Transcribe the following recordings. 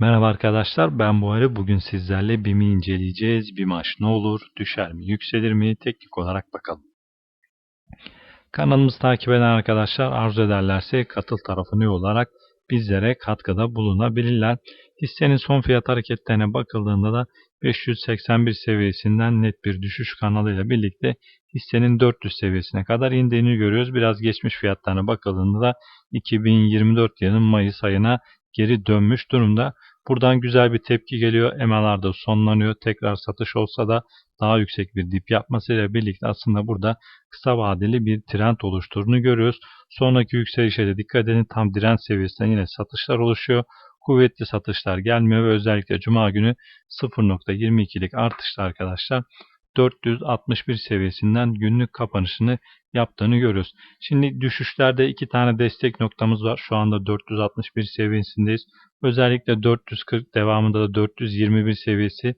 Merhaba arkadaşlar ben Buhari. Bugün sizlerle BİM'i inceleyeceğiz. BİM aş ne olur? Düşer mi? Yükselir mi? Teknik olarak bakalım. Kanalımızı takip eden arkadaşlar arzu ederlerse katıl tarafı ne olarak bizlere katkıda bulunabilirler. Hissenin son fiyat hareketlerine bakıldığında da 581 seviyesinden net bir düşüş kanalıyla birlikte hissenin 400 seviyesine kadar indiğini görüyoruz. Biraz geçmiş fiyatlarına bakıldığında da 2024 yılının Mayıs ayına geri dönmüş durumda. Buradan güzel bir tepki geliyor. EMA'larda sonlanıyor. Tekrar satış olsa da daha yüksek bir dip yapmasıyla birlikte aslında burada kısa vadeli bir trend oluşturduğunu görüyoruz. Sonraki yükselişe de dikkat edin. Tam direnç seviyesinden yine satışlar oluşuyor. Kuvvetli satışlar gelmiyor ve özellikle Cuma günü 0.22'lik artışla arkadaşlar 461 seviyesinden günlük kapanışını yaptığını görüyoruz. Şimdi düşüşlerde iki tane destek noktamız var. Şu anda 461 seviyesindeyiz. Özellikle 440 devamında da 421 seviyesi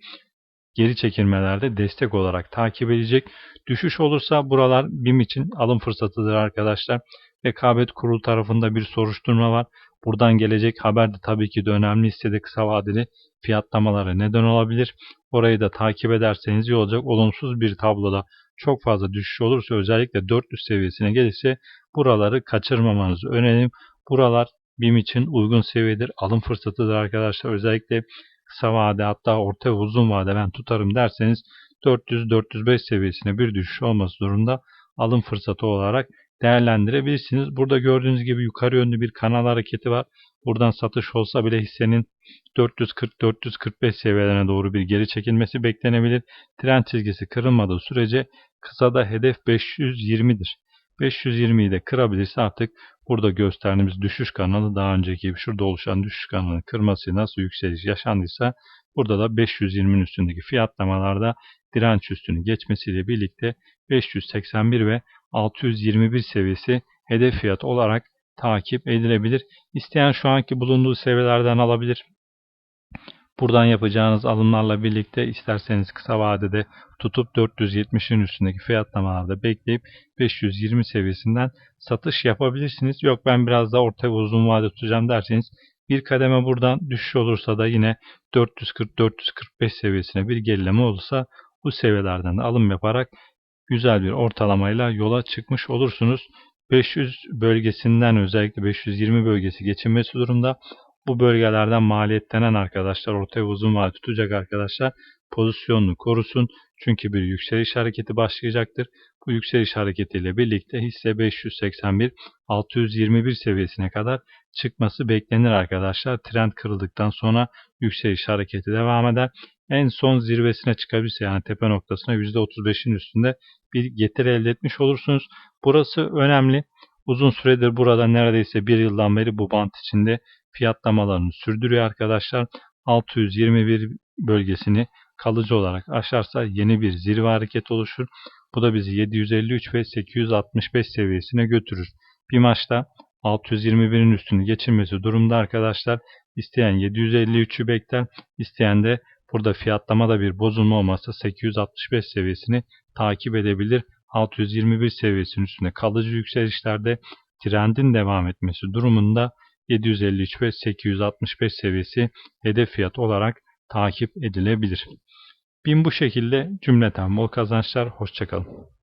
geri çekilmelerde destek olarak takip edecek. Düşüş olursa buralar BİM için alım fırsatıdır arkadaşlar. Rekabet Kurulu tarafında bir soruşturma var. Buradan gelecek haber de tabii ki de önemli hissede kısa vadeli fiyatlamalara neden olabilir. Orayı da takip ederseniz iyi olacak. Olumsuz bir tabloda çok fazla düşüş olursa özellikle 400 seviyesine gelirse buraları kaçırmamanızı öneririm. Buralar BİM için uygun seviyedir. Alım fırsatıdır arkadaşlar. Özellikle kısa vade hatta orta ve uzun vade ben tutarım derseniz 400-405 seviyesine bir düşüş olması durumda alım fırsatı olarak değerlendirebilirsiniz. Burada gördüğünüz gibi yukarı yönlü bir kanal hareketi var. Buradan satış olsa bile hissenin 440-445 seviyelerine doğru bir geri çekilmesi beklenebilir. Trend çizgisi kırılmadığı sürece kısada hedef 520'dir. 520'yi de kırabilirse artık burada gösterdiğimiz düşüş kanalı daha önceki gibi şurada oluşan düşüş kanalının kırması nasıl yükseliş yaşandıysa burada da 520'nin üstündeki fiyatlamalarda direnç üstünü geçmesiyle birlikte 581 ve 621 seviyesi hedef fiyat olarak takip edilebilir. İsteyen şu anki bulunduğu seviyelerden alabilir. Buradan yapacağınız alımlarla birlikte isterseniz kısa vadede tutup 470'in üstündeki fiyatlamalarda bekleyip 520 seviyesinden satış yapabilirsiniz. Yok ben biraz daha orta ve uzun vade tutacağım derseniz bir kademe buradan düşüş olursa da yine 440-445 seviyesine bir gerileme olursa bu seviyelerden de alım yaparak güzel bir ortalamayla yola çıkmış olursunuz. 500 bölgesinden özellikle 520 bölgesi geçinmesi durumda bu bölgelerden maliyetlenen arkadaşlar ortaya uzun vade tutacak arkadaşlar pozisyonunu korusun. Çünkü bir yükseliş hareketi başlayacaktır. Bu yükseliş hareketiyle birlikte hisse 581 621 seviyesine kadar çıkması beklenir arkadaşlar. Trend kırıldıktan sonra yükseliş hareketi devam eder. En son zirvesine çıkabilirse yani tepe noktasına %35'in üstünde bir getiri elde etmiş olursunuz. Burası önemli. Uzun süredir burada neredeyse bir yıldan beri bu bant içinde fiyatlamalarını sürdürüyor arkadaşlar. 621 bölgesini kalıcı olarak aşarsa yeni bir zirve hareket oluşur. Bu da bizi 753 ve 865 seviyesine götürür. Bir maçta 621'in üstünü geçirmesi durumda arkadaşlar. İsteyen 753'ü bekler. İsteyen de burada fiyatlamada bir bozulma olmazsa 865 seviyesini takip edebilir. 621 seviyesinin üstünde kalıcı yükselişlerde trendin devam etmesi durumunda 753 ve 865 seviyesi hedef fiyat olarak takip edilebilir. BİM bu şekilde cümleten bol kazançlar. Hoşçakalın.